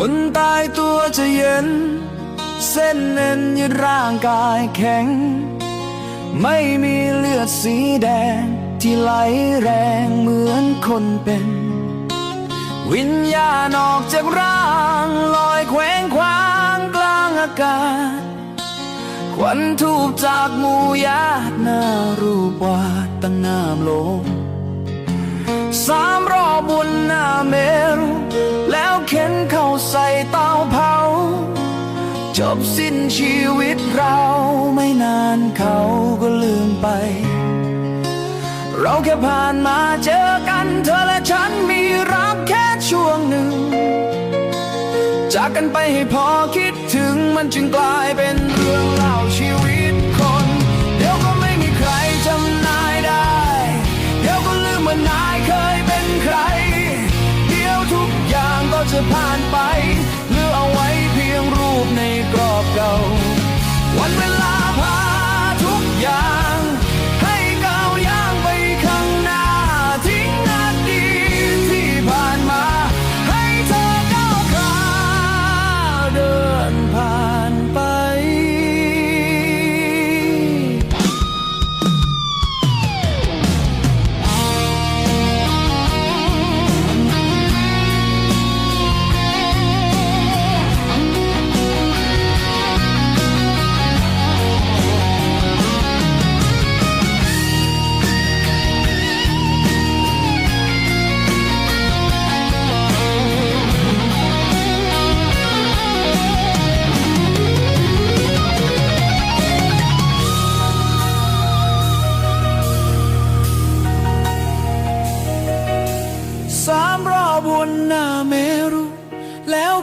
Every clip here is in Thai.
คนตายตัวจะเย็น เส้นเอ็นยึดร่างกายแข็ง ไม่มีเลือดสีแดง ที่ไหลแรงเหมือนคนเป็น วิญญาณออกจากร่างลอยแขวงคว้างกลางอากาศควันทูบจากมู่ญาหน้ารูปวาดตั้งน้ำลงสามรอบบุญหน้าเมรุ บสิ้นชีวิตเราไม่นานเขาก็ลืมไป เราแค่ผ่านมาเจอกันเธอและฉันมีรักแค่ช่วงหนึ่ง จากกันไปให้พอคิดถึงมันจึงกลายเป็นเรื่องเล่าชีวิตคน เดี๋ยวก็ไม่มีใครจำนายได้ เดี๋ยวก็ลืมว่านายเคยเป็นใคร เดี๋ยวทุกอย่างก็จะผ่านไป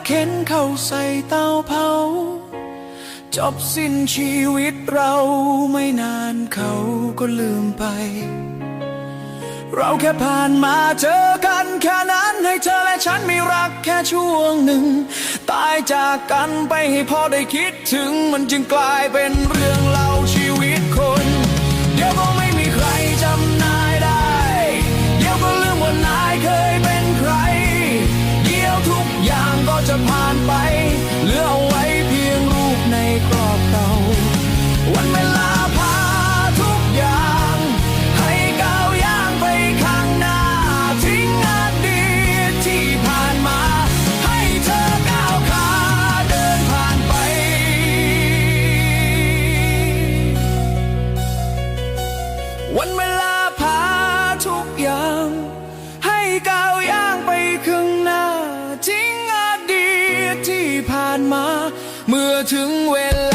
เข็นเข้าใส่เตาเผา จบสิ้นชีวิตเราไม่นานเขาก็ลืมไป เราแค่ผ่านมาเจอกันแค่นั้นให้เธอและฉันมีรักแค่ช่วงหนึ่ง ตายจากกันไปให้พอได้คิดถึงมันจึงกลายเป็นเรื่อง จะผ่านไป เหลือเอาไว้เพียงรูปในกรอบเก่าวันเวลาพาทุกอย่าง ให้ก้าวย่างไปข้างหน้า ทิ้งอดีตที่ผ่านมา ให้เธอก้าวขาเดินผ่านไป วันเวลา เมื่อถึงเวลา